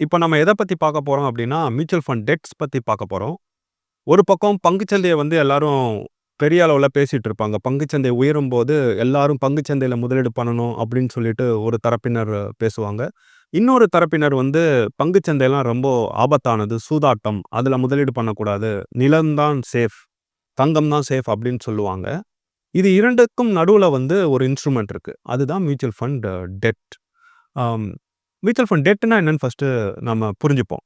இப்போ நம்ம எத பத்தி பார்க்க போறோம் அப்படின்னா, மியூச்சுவல் ஃபண்ட் டெட்ஸ் பத்தி பார்க்க போறோம். ஒரு பக்கம் பங்குச்சந்தையை வந்து எல்லாரும் பெரிய அளவுல பேசிட்டு இருப்பாங்க. பங்குச்சந்தை உயரும்போது எல்லாரும் பங்குச்சந்தையில் முதலீடு பண்ணணும் அப்படின்னு சொல்லிட்டு ஒரு தரப்பினர் பேசுவாங்க. இன்னொரு தரப்பினர் வந்து பங்குச்சந்தையெல்லாம் ரொம்ப ஆபத்தானது, சூதாட்டம், அதுல முதலீடு பண்ணக்கூடாது. நிலம் தான் சேஃப், தங்கம் தான் சேஃப் அப்படின்னு சொல்லுவாங்க. இது இரண்டுக்கும் நடுவுல வந்து ஒரு இன்ஸ்ட்ருமெண்ட் இருக்கு. அதுதான் mutual fund debt. Mutual fund டெட்னா என்னன்னு ஃபஸ்ட்டு நம்ம புரிஞ்சுப்போம்.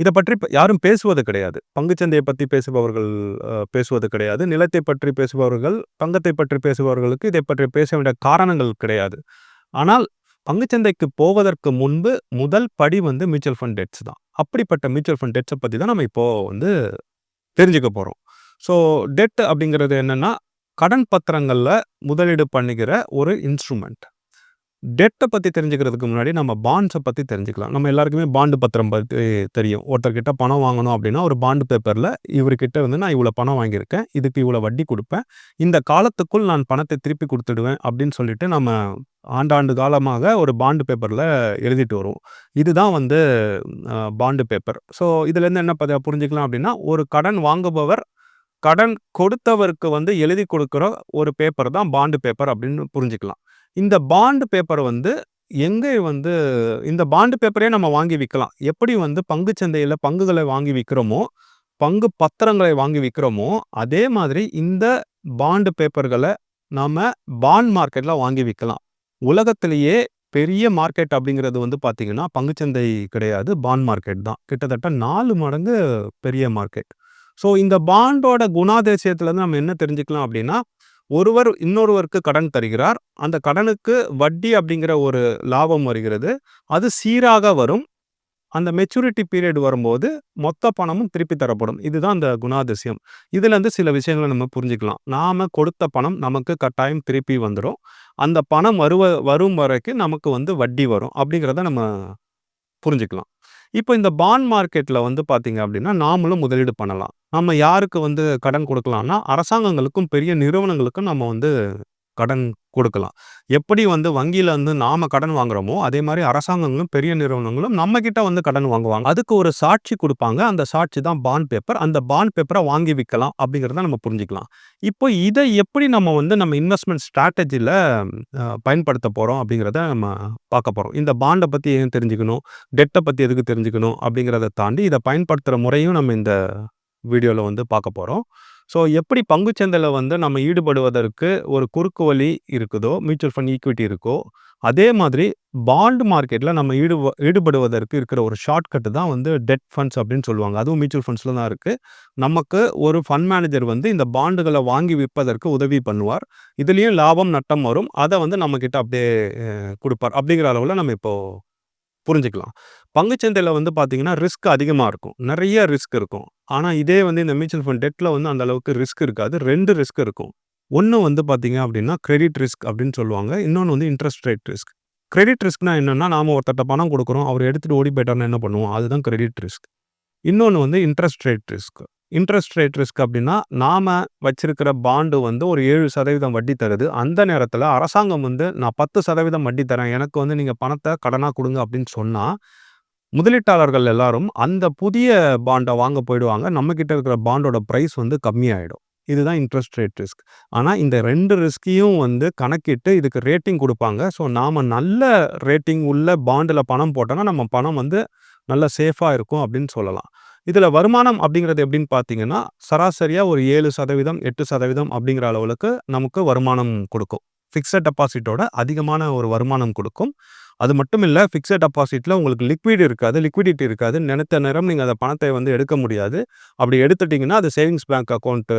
இதை பற்றி யாரும் பேசுவது கிடையாது. பங்குச்சந்தையை பற்றி பேசுபவர்கள் பேசுவது கிடையாது. நிலத்தை பற்றி பேசுபவர்கள், பங்கத்தை பற்றி பேசுபவர்களுக்கு இதை பற்றி பேச வேண்டிய காரணங்கள் கிடையாது. ஆனால் பங்குச்சந்தைக்கு போவதற்கு முன்பு முதல் படி வந்து மியூச்சுவல் ஃபண்ட் டெட்ஸ் தான். அப்படிப்பட்ட மியூச்சுவல் ஃபண்ட் டெட்ஸை பற்றி தான் நம்ம இப்போது வந்து தெரிஞ்சுக்க போகிறோம் ஸோ டெட் அப்படிங்கிறது என்னென்னா கடன் பத்திரங்களில் முதலீடு பண்ணுகிற ஒரு இன்ஸ்ட்ருமெண்ட் டெட்டை பற்றி தெரிஞ்சுக்கிறதுக்கு முன்னாடி நம்ம பாண்ட்ஸை பற்றி தெரிஞ்சுக்கலாம். நம்ம எல்லாருக்குமே பாண்டு பத்திரம் பற்றி தெரியும். ஒருத்தர்கிட்ட பணம் வாங்கணும் அப்படின்னா, ஒரு பாண்டு பேப்பரில் இவர்கிட்ட வந்து நான் இவ்வளோ பணம் வாங்கியிருக்கேன். இதுக்கு இவ்வளோ வட்டி கொடுப்பேன் இந்த காலத்துக்குள் நான் பணத்தை திருப்பி கொடுத்துடுவேன் அப்படின்னு சொல்லிட்டு நம்ம ஆண்டாண்டு காலமாக ஒரு பாண்டு பேப்பரில் எழுதிட்டு வருவோம். இதுதான் வந்து பாண்டு பேப்பர். ஸோ இதுலேருந்து என்ன பத புரிஞ்சுக்கலாம் அப்படின்னா, ஒரு கடன் வாங்குபவர் கடன் கொடுத்தவருக்கு வந்து எழுதி கொடுக்குற ஒரு பேப்பர் தான் பாண்டு பேப்பர் அப்படின்னு புரிஞ்சுக்கலாம். இந்த பாண்ட் பேப்பர் வந்து எங்கே வந்து இந்த பாண்ட் பேப்பரே நம்ம வாங்கி விற்கலாம் எப்படி வந்து பங்குச்சந்தையில பங்குகளை வாங்கி விற்கிறோமோ பங்கு பத்திரங்களை வாங்கி விற்கிறோமோ அதே மாதிரி இந்த பாண்டு பேப்பர்களை நாம் பாண்ட் மார்க்கெட்டில் வாங்கி விற்கலாம் உலகத்திலேயே பெரிய மார்க்கெட் அப்படிங்கிறது வந்து பார்த்திங்கன்னா பங்குச்சந்தை கிடையாது. பாண்ட் மார்க்கெட் தான். கிட்டத்தட்ட நாலு மடங்கு பெரிய மார்க்கெட். ஸோ இந்த பாண்டோட குணாதிசயத்துலேருந்து நம்ம என்ன தெரிஞ்சுக்கலாம் அப்படின்னா, ஒருவர் இன்னொருவருக்கு கடன் தருகிறார். அந்த கடனுக்கு வட்டி அப்படிங்கிற ஒரு லாபம் வருகிறது. அது சீராக வரும். அந்த மெச்சூரிட்டி பீரியட் வரும்போது மொத்த பணமும் திருப்பி தரப்படும். இதுதான் அந்த குணாதிசயம். இதுலேருந்து சில விஷயங்கள நம்ம புரிஞ்சுக்கலாம். நாம கொடுத்த பணம் நமக்கு கட்டாயம் திருப்பி வந்துரும். அந்த பணம் வருவ வரும் வரைக்கும் நமக்கு வந்து வட்டி வரும். அப்படிங்கிறத நம்ம புரிஞ்சுக்கலாம். இப்போ இந்த பாண்ட் மார்க்கெட்டில் வந்து பார்த்தீங்க அப்படின்னா, நாமளும் முதலீடு பண்ணலாம். நம்ம யாருக்கு வந்து கடன் கொடுக்கலாம்னா அரசாங்கங்களுக்கும், பெரிய நிறுவனங்களுக்கும் நம்ம வந்து கடன் கொடுக்கலாம் எப்படி வந்து வங்கியில் வந்து நாம் கடன் வாங்குறோமோ, அதே மாதிரி அரசாங்கங்களும், பெரிய நிறுவனங்களும் நம்ம கிட்ட வந்து கடன் வாங்குவாங்க. அதுக்கு ஒரு சாட்சி கொடுப்பாங்க அந்த சாட்சி தான் பாண்ட் பேப்பர். அந்த பாண்ட் பேப்பரை வாங்கி விற்கலாம் அப்படிங்கிறத நம்ம புரிஞ்சுக்கலாம். இப்போ இதை எப்படி நம்ம வந்து நம்ம இன்வெஸ்ட்மெண்ட் ஸ்ட்ராட்டஜியில் பயன்படுத்த போகிறோம் அப்படிங்கிறத நம்ம பார்க்க போகிறோம் இந்த பாண்டை பற்றி ஏன் தெரிஞ்சுக்கணும்? டெட்டை பற்றி எதுக்கு தெரிஞ்சுக்கணும்? அப்படிங்கிறத தாண்டி இதை பயன்படுத்துகிற முறையும் நம்ம இந்த வீடியோவில் வந்து பார்க்க போகிறோம் ஸோ எப்படி பங்குச்சந்தையில வந்து நம்ம ஈடுபடுவதற்கு ஒரு குறுக்கு வழி இருக்குதோ, மியூச்சுவல் ஃபண்ட் ஈக்விட்டி இருக்கோ, அதே மாதிரி பாண்ட் மார்க்கெட்ல நம்ம ஈடுப ஈடுபடுவதற்கு இருக்கிற ஒரு ஷார்ட்கட் தான் வந்து டெட் ஃபண்ட்ஸ் அப்படின்னு சொல்லுவாங்க. அதுவும் மியூச்சுவல் ஃபண்ட்ஸ்ல தான் இருக்குது நமக்கு ஒரு ஃபண்ட் மேனேஜர் வந்து இந்த பாண்டுகளை வாங்கி விற்பதற்கு உதவி பண்ணுவார். இதுலேயும் லாபம், நட்டம் வரும். அதை வந்து நம்மக்கிட்ட அப்படியே கொடுப்பார் அப்படிங்கிற அளவுல நம்ம இப்போ புரிஞ்சுக்கலாம். பங்குச்சந்தையில் வந்து பார்த்தீங்கன்னா, ரிஸ்க் அதிகமா இருக்கும். நிறைய ரிஸ்க் இருக்கும். ஆனா இதே வந்து இந்த மியூச்சுவல் ஃபண்ட் டெட்ல வந்து அந்த அளவுக்கு ரிஸ்க் இருக்காது. 2 ரிஸ்க் இருக்கும். ஒண்ணு வந்து பார்த்தீங்க அப்படின்னா, கிரெடிட் ரிஸ்க் அப்படின்னு சொல்லுவாங்க. இன்னொன்னு வந்து இன்ட்ரெஸ்ட் ரேட் ரிஸ்க். கிரெடிட் ரிஸ்க்னா என்னன்னா, நாம ஒருத்தர்ட்ட பணம் குடுக்குறோம். அவர் எடுத்துட்டு ஓடி போயிட்டார்னா என்ன பண்ணுவோம்? அதுதான் கிரெடிட் ரிஸ்க். இன்னொன்னு வந்து interest rate risk. Interest rate risk அப்படின்னா, நாம வச்சிருக்கிற பாண்டு வந்து ஒரு 7% வட்டி தருது. அந்த நேரத்தில் அரசாங்கம் வந்து நான் 10% வட்டி தரேன். எனக்கு வந்து நீங்க பணத்த கடனா குடுங்க அப்படின்னு சொன்னா, முதலீட்டாளர்கள் எல்லாரும் அந்த புதிய பாண்டை வாங்க போயிடுவாங்க. நம்மக்கிட்ட இருக்கிற பாண்டோட ப்ரைஸ் வந்து கம்மியாயிடும். இதுதான் இன்ட்ரெஸ்ட் ரேட் ரிஸ்க். ஆனால் இந்த ரெண்டு ரிஸ்கையும் வந்து கணக்கிட்டு இதுக்கு ரேட்டிங் கொடுப்பாங்க ஸோ நாம் நல்ல ரேட்டிங் உள்ள பாண்டில் பணம் போட்டோன்னா நம்ம பணம் வந்து நல்ல சேஃபாக இருக்கும் அப்படின்னு சொல்லலாம். இதில் வருமானம் அப்படிங்கிறது எப்படின்னு பார்த்தீங்கன்னா, சராசரியாக ஒரு 7%, 8% அப்படிங்கிற அளவுக்கு நமக்கு வருமானம் கொடுக்கும் ஃபிக்ஸட் டெபாசிட்டோட அதிகமான ஒரு வருமானம் கொடுக்கும் அது மட்டும் இல்லை ஃபிக்ஸட் டெபாசிட்டில் உங்களுக்கு லிக்விட் இருக்காது. லிக்விடிட்டி இருக்காது. நினைத்த நேரம் நீங்கள் அந்த பணத்தை வந்து எடுக்க முடியாது. அப்படி எடுத்துட்டிங்கன்னா அது சேவிங்ஸ் பேங்க் அக்கவுண்ட்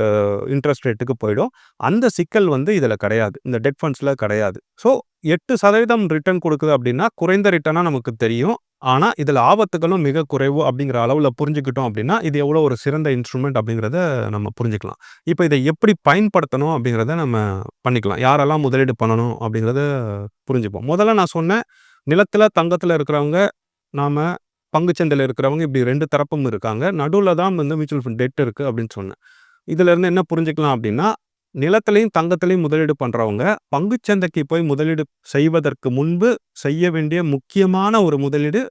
இன்ட்ரெஸ்ட் ரேட்டுக்கு போயிடும். அந்த சிக்கல் வந்து இதில் கிடையாது. இந்த டெட் ஃபண்ட்ஸில் கிடையாது. ஸோ எட்டு சதவீதம் ரிட்டர்ன் கொடுக்குது அப்படின்னா, குறைந்த ரிட்டர்னாக நமக்கு தெரியும். ஆனால் இதில் ஆபத்துகளும் மிக குறைவு அப்படிங்கிற அளவில் புரிஞ்சுக்கிட்டோம் அப்படின்னா, இது எவ்வளோ ஒரு சிறந்த இன்ஸ்ட்ருமெண்ட் அப்படிங்கிறத நம்ம புரிஞ்சுக்கலாம். இப்போ இதை எப்படி பயன்படுத்தணும் அப்படிங்கிறத நம்ம பண்ணிக்கலாம். யாரெல்லாம் முதலீடு பண்ணணும் அப்படிங்கிறத புரிஞ்சுப்போம். முதல்ல நான் சொன்னேன், நிலத்தில் தங்கத்தில் இருக்கிறவங்க, நாம் பங்குச்சந்தையில் இருக்கிறவங்க இப்படி ரெண்டு தரப்பும் இருக்காங்க. நடுவில் தான் வந்து மியூச்சுவல் ஃபண்ட் டெட் இருக்குது அப்படின்னு சொன்னேன். இதிலேருந்து என்ன புரிஞ்சுக்கலாம் அப்படின்னா, நிலத்திலையும் தங்கத்திலையும் முதலீடு பண்ணுறவங்க பங்குச்சந்தைக்கு போய் முதலீடு செய்வதற்கு முன்பு செய்ய வேண்டிய முக்கியமான ஒரு முதலீடு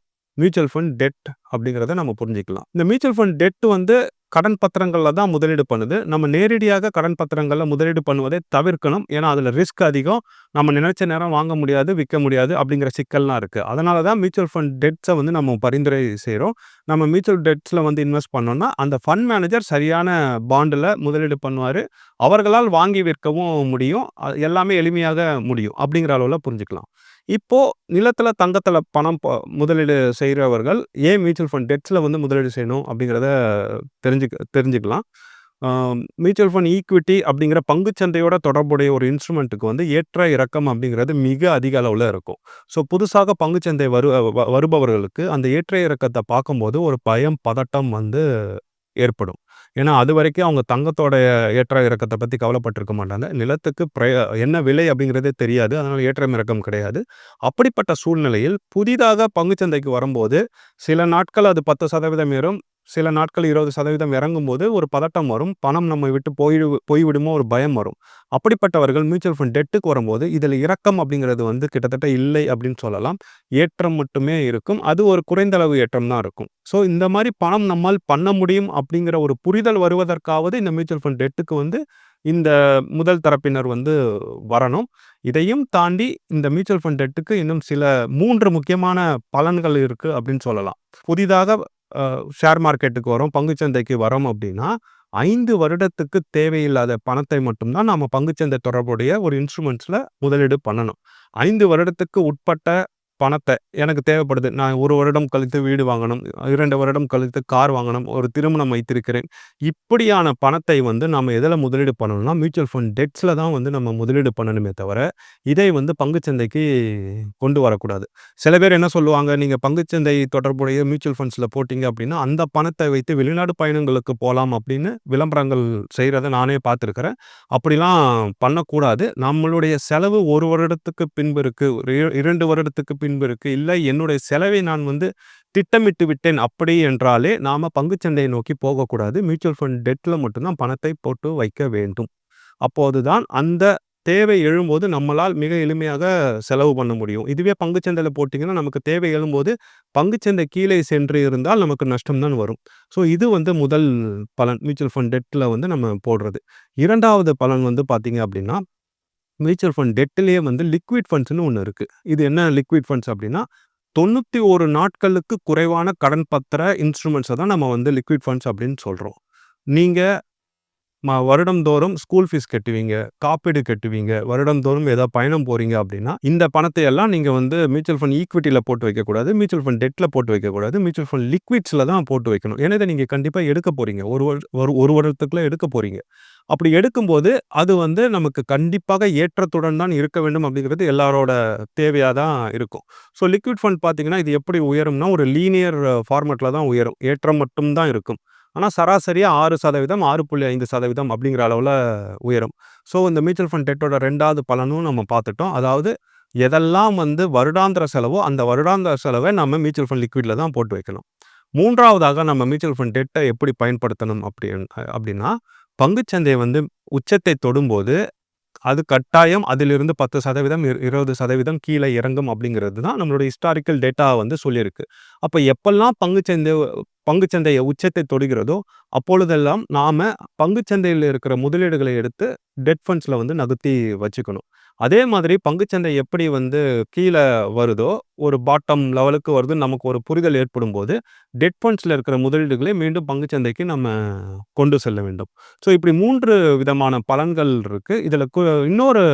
மியூச்சுவல் ஃபண்ட் டெட் அப்படிங்கிறத நம்ம புரிஞ்சுக்கலாம். இந்த மியூச்சுவல் ஃபண்ட் டெட் வந்து கடன் பத்திரங்களில் தான் முதலீடு பண்ணுது. நம்ம நேரடியாக கடன் பத்திரங்களில் முதலீடு பண்ணுவதை தவிர்க்கணும். ஏன்னா, அதில் ரிஸ்க் அதிகம். நம்ம நினைச்ச நேரம் வாங்க முடியாது, விற்க முடியாது அப்படிங்கிற சிக்கல்லாம் இருக்குது அதனால தான் மியூச்சுவல் ஃபண்ட் டெட்ஸை வந்து நம்ம பரிந்துரை செய்கிறோம் நம்ம மியூச்சுவல் டெட்ஸில் வந்து இன்வெஸ்ட் பண்ணோம்னா, அந்த ஃபண்ட் மேனேஜர் சரியான பாண்டில் முதலீடு பண்ணுவார் அவர்களால் வாங்கி விற்கவும் முடியும். எல்லாமே எளிமையாக முடியும். அப்படிங்கிற அளவில் புரிஞ்சுக்கலாம். இப்போது நிலத்தில் தங்கத்தில் பணம் ப முதலீடு செய்கிறவர்கள் ஏன் மியூச்சுவல் ஃபண்ட் டெட்ஸில் வந்து முதலீடு செய்யணும் அப்படிங்கிறத தெரிஞ்சுக்க தெரிஞ்சுக்கலாம். மியூச்சுவல் ஃபண்ட் ஈக்விட்டி அப்படிங்கிற பங்குச்சந்தையோட தொடர்புடைய ஒரு இன்ஸ்ட்ருமெண்ட்டுக்கு வந்து ஏற்ற இறக்கம் அப்படிங்கிறது மிக அதிக அளவில் இருக்கும். ஸோ புதுசாக பங்குச்சந்தை வரு வருபவர்களுக்கு அந்த ஏற்ற இறக்கத்தை பார்க்கும்போது ஒரு பயம், பதட்டம் வந்து ஏற்படும். ஏன்னா, அது வரைக்கும் அவங்க தங்கத்தோட ஏற்ற இறக்கத்தை பற்றி கவலைப்பட்டிருக்க மாட்டாங்க. நிலத்துக்கு பிரய என்ன விலை அப்படிங்கிறதே தெரியாது. அதனால் ஏற்றம் இறக்கம் கிடையாது. அப்படிப்பட்ட சூழ்நிலையில் புதிதாக பங்குச்சந்தைக்கு வரும்போது, சில நாட்கள் அது பத்து சதவீதம் ஏறும். சில நாட்கள் இருபது சதவீதம் இறங்கும் போது ஒரு பதட்டம் வரும். பணம் நம்மை விட்டு போய் போய்விடுமோ ஒரு பயம் வரும். அப்படிப்பட்டவர்கள் மியூச்சுவல் ஃபண்ட் டெட்டுக்கு வரும்போது, இதில் இறக்கம் அப்படிங்கிறது வந்து கிட்டத்தட்ட இல்லை அப்படின்னு சொல்லலாம். ஏற்றம் மட்டுமே இருக்கும். அது ஒரு குறைந்தளவு ஏற்றம் தான் இருக்கும். ஸோ இந்த மாதிரி பணம் நம்மால் பண்ண முடியும் அப்படிங்கிற ஒரு புரிதல் வருவதற்காவது இந்த மியூச்சுவல் ஃபண்ட் டெட்டுக்கு வந்து இந்த முதல் தரப்பினர் வந்து வரணும். இதையும் தாண்டி இந்த மியூச்சுவல் ஃபண்ட் டெட்டுக்கு இன்னும் சில மூன்று முக்கியமான பலன்கள் இருக்குது அப்படின்னு சொல்லலாம். புதிதாக ஷேர் மார்க்கெட்டுக்கு வரோம், பங்குச்சந்தைக்கு வரோம் அப்படின்னா, ஐந்து வருடத்துக்கு தேவையில்லாத பணத்தை மட்டும்தான் நம்ம பங்குச்சந்தை தொடர்புடைய ஒரு இன்ஸ்ட்ருமெண்ட்ஸில் முதலீடு பண்ணணும். ஐந்து வருடத்துக்கு உட்பட்ட பணத்தை எனக்கு தேவைப்படுது. நான் ஒரு வருடம் கழித்து வீடு வாங்கணும். இரண்டு வருடம் கழித்து கார் வாங்கணும். ஒரு திருமணம் வைத்திருக்கிறேன். இப்படியான பணத்தை வந்து நம்ம எதில் முதலீடு பண்ணணும்னா, மியூச்சுவல் ஃபண்ட் டெட்ஸில் தான் வந்து நம்ம முதலீடு பண்ணணுமே தவிர, இதை வந்து பங்குச்சந்தைக்கு கொண்டு வரக்கூடாது. சில பேர் என்ன சொல்லுவாங்க, நீங்கள் பங்குச்சந்தை தொடர்புடைய மியூச்சுவல் ஃபண்ட்ஸில் போட்டிங்க அப்படின்னா, அந்த பணத்தை வைத்து வெளிநாடு பயணங்களுக்கு போகலாம் அப்படின்னு விளம்பரங்கள் செய்கிறத நானே பார்த்துருக்கிறேன். அப்படிலாம் பண்ணக்கூடாது. நம்மளுடைய செலவு ஒரு வருடத்துக்கு பின்பு இருக்குது இரண்டு வருடத்துக்கு பின்பு இருக்கு. இல்லை என்னுடைய செலவை நான் வந்து திட்டமிட்டு விட்டேன் அப்படி என்றாலே, நாம பங்குச்சந்தையை நோக்கி போகக்கூடாது. மியூச்சுவல் ஃபண்ட் டெட்டில் மட்டும் தான் பணத்தை போட்டு வைக்க வேண்டும். அப்போதுதான் அந்த தேவை எழும்போது நம்மளால் மிக எளிமையாக செலவு பண்ண முடியும். இதுவே பங்குச்சந்தையில போட்டிங்கன்னா நமக்கு தேவை எழும்போது பங்குச்சந்தை கீழே சென்று இருந்தால் நமக்கு நஷ்டம் தான் வரும். ஸோ இது வந்து முதல் பலன். மியூச்சுவல் ஃபண்ட் டெட்டில் வந்து நம்ம போடுறது. இரண்டாவது பலன் வந்து பார்த்தீங்க அப்படின்னா, மியூச்சுவல் ஃபண்ட் டெட்டிலேயே வந்து லிக்விட் ஃபண்ட்ஸ்னு ஒன்று இருக்குது இது என்ன லிக்விட் ஃபண்ட்ஸ் அப்படின்னா, 91 நாட்களுக்கு குறைவான கடன் பத்திர இன்ஸ்ட்ருமெண்ட்ஸை தான் நம்ம வந்து லிக்விட் ஃபண்ட்ஸ் அப்படின்னு சொல்கிறோம் நீங்கள் ம வருடம்தோறும் ஸ்கூல் ஃபீஸ் கட்டுவீங்க, காப்பீடு கட்டுவீங்க, வருடம்தோறும் ஏதாவது பயணம் போறீங்க அப்படின்னா, இந்த பணத்தை எல்லாம் நீங்க வந்து மியூச்சுவல் ஃபண்ட் ஈக்விட்டியில் போட்டு வைக்கக்கூடாது. மியூச்சுவல் ஃபண்ட் டெட்ல போட்டு வைக்கக்கூடாது. மியூச்சுவல் ஃபண்ட் லிக்விட்ஸ்ல தான் போட்டு வைக்கணும். ஏன்னா, இத நீங்க கண்டிப்பா எடுக்க போறீங்க. ஒரு வரு ஒரு ஒரு வருடத்துக்குள்ள எடுக்க போறீங்க. அப்படி எடுக்கும்போது, அது வந்து நமக்கு கண்டிப்பாக ஏற்றத்துடன் தான் இருக்க வேண்டும் அப்படிங்கிறது எல்லாரோட தேவையாக தான் இருக்கும். ஸோ லிக்விட் ஃபண்ட் பார்த்தீங்கன்னா, இது எப்படி உயரும்னா, ஒரு லீனியர் ஃபார்மெட்டில் தான் உயரும். ஏற்றம் மட்டும் தான் இருக்கும். ஆனால் சராசரியாக ஆறு சதவீதம் ஆறு புள்ளி ஐந்து சதவீதம் அப்படிங்கிற அளவில் உயரும். ஸோ இந்த மியூச்சுவல் ஃபண்ட் டெட்டோட ரெண்டாவது பலனும் நம்ம பார்த்துட்டோம். அதாவது எதெல்லாம் வந்து வருடாந்திர செலவோ, அந்த வருடாந்திர செலவை நம்ம மியூச்சுவல் ஃபண்ட் லிக்விடில் தான் போட்டு வைக்கணும். மூன்றாவதாக நம்ம மியூச்சுவல் ஃபண்ட் டெட்டை எப்படி பயன்படுத்தணும் அப்படி அப்படின்னா, பங்குச்சந்தை வந்து உச்சத்தை தொடும்போது, அது கட்டாயம் அதிலிருந்து பத்து சதவீதம் இருபது சதவீதம் கீழே இறங்கும் அப்படிங்கிறது தான் நம்மளுடைய ஹிஸ்டாரிக்கல் டேட்டா வந்து சொல்லியிருக்கு. அப்போ எப்பெல்லாம் பங்குச்சந்தை பங்குச்சந்தையை உச்சத்தை தொடுகிறதோ, அப்பொழுதெல்லாம் நாம் பங்குச்சந்தையில் இருக்கிற முதலீடுகளை எடுத்து டெட் ஃபண்ட்ஸில் வந்து நகர்த்தி வச்சுக்கணும். அதே மாதிரி பங்குச்சந்தை எப்படி வந்து கீழே வருதோ, ஒரு பாட்டம் லெவலுக்கு வருதுன்னு நமக்கு ஒரு புரிதல் ஏற்படும்போது, டெட் ஃபண்ட்ஸில் இருக்கிற முதலீடுகளை மீண்டும் பங்குச்சந்தைக்கு நம்ம கொண்டு செல்ல வேண்டும். ஸோ இப்படி மூன்று விதமான பலன்கள் இருக்குது இதில் கு இன்னொரு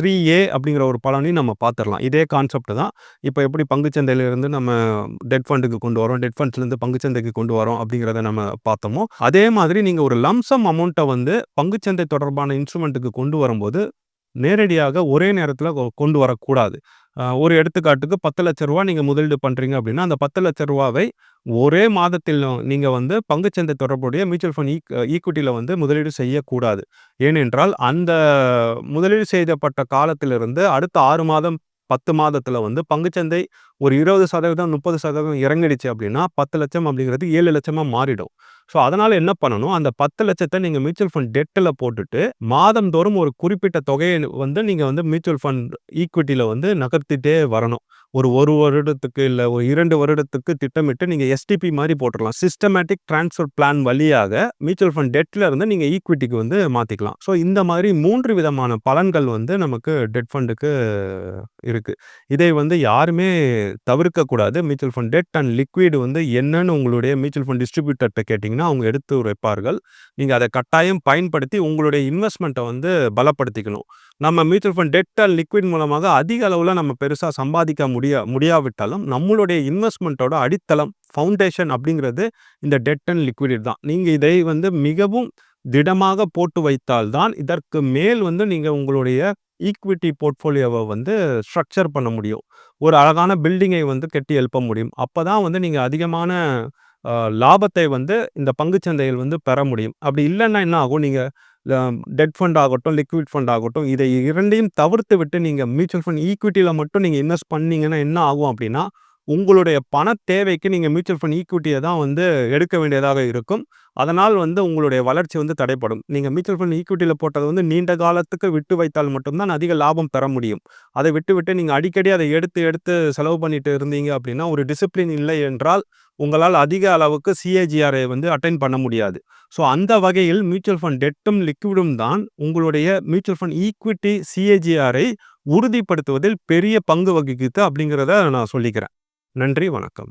3ஏ அப்படிங்கிற ஒரு பலனையும் நம்ம பார்த்துடலாம் இதே கான்செப்ட் தான். இப்போ எப்படி பங்குச்சந்தையிலேருந்து நம்ம டெட் ஃபண்டுக்கு கொண்டு வரோம், டெட் ஃபண்ட்ஸ்லேருந்து பங்கு பங்குச்சந்தைக்கு கொண்டு வரோம் அப்படிங்கிறத நம்ம பார்த்தோமோ, அதே மாதிரி நீங்க ஒரு லம்சம் அமௌண்ட்டை வந்து பங்குச்சந்தை தொடர்பான இன்ஸ்ட்ருமெண்ட்டுக்கு கொண்டு வரும்போது, நேரடியாக ஒரே நேரத்தில் கொ கொண்டு வரக்கூடாது. ஒரு எடுத்துக்காட்டுக்கு பத்து லட்ச ரூபா நீங்கள் முதலீடு பண்ணுறீங்க அப்படின்னா, அந்த பத்து லட்ச ரூபாவை ஒரே மாதத்தில் நீங்கள் வந்து பங்குச்சந்தை தொடர்புடைய மியூச்சுவல் ஃபண்ட் ஈக் வந்து முதலீடு செய்யக்கூடாது. ஏனென்றால், அந்த முதலீடு செய்யப்பட்ட காலத்திலிருந்து அடுத்த ஆறு மாதம், பத்து மாதத்தில் வந்து பங்குச்சந்தை ஒரு 20%, 30% இறங்கிடுச்சு அப்படின்னா, பத்து லட்சம் அப்படிங்கிறது ஏழு லட்சமாக மாறிடும். ஸோ அதனால் என்ன பண்ணணும், அந்த பத்து லட்சத்தை நீங்கள் மியூச்சுவல் ஃபண்ட் டெட்டில் போட்டுட்டு, மாதந்தோறும் ஒரு குறிப்பிட்ட தொகையை வந்து நீங்கள் வந்து மியூச்சுவல் ஃபண்ட் ஈக்விட்டியில் வந்து நகர்த்திட்டே வரணும். ஒரு ஒரு வருடத்துக்கு இல்லை ஒரு இரண்டு வருடத்துக்கு திட்டமிட்டு நீங்கள் எஸ்டிபி மாதிரி போட்டுடலாம் சிஸ்டமேட்டிக் டிரான்ஸ்ஃபர் பிளான் வழியாக மியூச்சுவல் ஃபண்ட் டெட்டில் இருந்து நீங்கள் ஈக்விட்டிக்கு வந்து மாற்றிக்கலாம் ஸோ இந்த மாதிரி மூன்று விதமான பலன்கள் வந்து நமக்கு டெட் ஃபண்டுக்கு இருக்குது இதை வந்து யாருமே தவிர்க்கக்கூடாது. Mutual fund debt and liquid வந்து என்னன்னு உங்களுடைய மியூச்சுவல் ஃபண்ட் டிஸ்ட்ரிபியூட்டர்கிட்ட கேட்டிங்கன்னா அவங்க எடுத்து உரைப்பார்கள். நீங்கள் அதை கட்டாயம் பயன்படுத்தி உங்களுடைய இன்வெஸ்ட்மெண்ட்டை வந்து பலப்படுத்திக்கணும். நம்ம mutual fund debt and liquid மூலமாக அதிக அளவில் நம்ம பெருசாக சம்பாதிக்க முடியும் முடியா முடியாவிட்டாலும், நம்மளுடைய இன்வெஸ்ட்மெண்ட்டோட அடித்தளம், ஃபவுண்டேஷன் அப்படிங்கிறது இந்த டெட் அண்ட் லிக்விடிட் தான். நீங்கள் இதை வந்து மிகவும் திடமாக போட்டு வைத்தால் தான், இதற்கு மேல் வந்து நீங்கள் உங்களுடைய ஈக்விட்டி போர்ட்ஃபோலியோவை வந்து ஸ்ட்ரக்சர் பண்ண முடியும். ஒரு அழகான பில்டிங்கை வந்து கட்டி எழுப்ப முடியும். அப்போ தான் வந்து நீங்கள் அதிகமான லாபத்தை வந்து இந்த பங்குச் சந்தையில் வந்து பெற முடியும். அப்படி இல்லைன்னா என்ன ஆகும்? நீங்கள் டெட் ஃபண்ட் ஆகட்டும், லிக்விட் ஃபண்ட் ஆகட்டும், இதை இரண்டையும் தவிர்த்து விட்டு நீங்கள் மியூச்சுவல் ஃபண்ட் ஈக்விட்டியில் மட்டும் நீங்கள் இன்வெஸ்ட் பண்ணீங்கன்னா என்ன ஆகும் அப்படின்னா, உங்களுடைய பணத் தேவைக்கு நீங்கள் மியூச்சுவல் ஃபண்ட் ஈக்விட்டியை தான் வந்து எடுக்க வேண்டியதாக இருக்கும். அதனால் வந்து உங்களுடைய வளர்ச்சி வந்து தடைப்படும். நீங்கள் மியூச்சுவல் ஃபண்ட் ஈக்விட்டியில் போட்டது வந்து நீண்ட காலத்துக்கு விட்டு வைத்தால் மட்டும்தான் அதிக லாபம் பெற முடியும். அதை விட்டுவிட்டு நீங்கள் அடிக்கடி அதை எடுத்து எடுத்து செலவு பண்ணிட்டு இருந்தீங்க அப்படின்னா, ஒரு டிசிப்ளின் இல்லை என்றால், உங்களால் அதிக அளவுக்கு சிஏஜிஆரை வந்து அட்டைன் பண்ண முடியாது. ஸோ அந்த வகையில் மியூச்சுவல் ஃபண்ட் டெட்டும், லிக்விடும் தான் உங்களுடைய மியூச்சுவல் ஃபண்ட் ஈக்விட்டி சிஏஜிஆரை உறுதிப்படுத்துவதில் பெரிய பங்கு வகிக்குது அப்படிங்கிறத நான் சொல்லிக்கிறேன். நன்றி, வணக்கம்.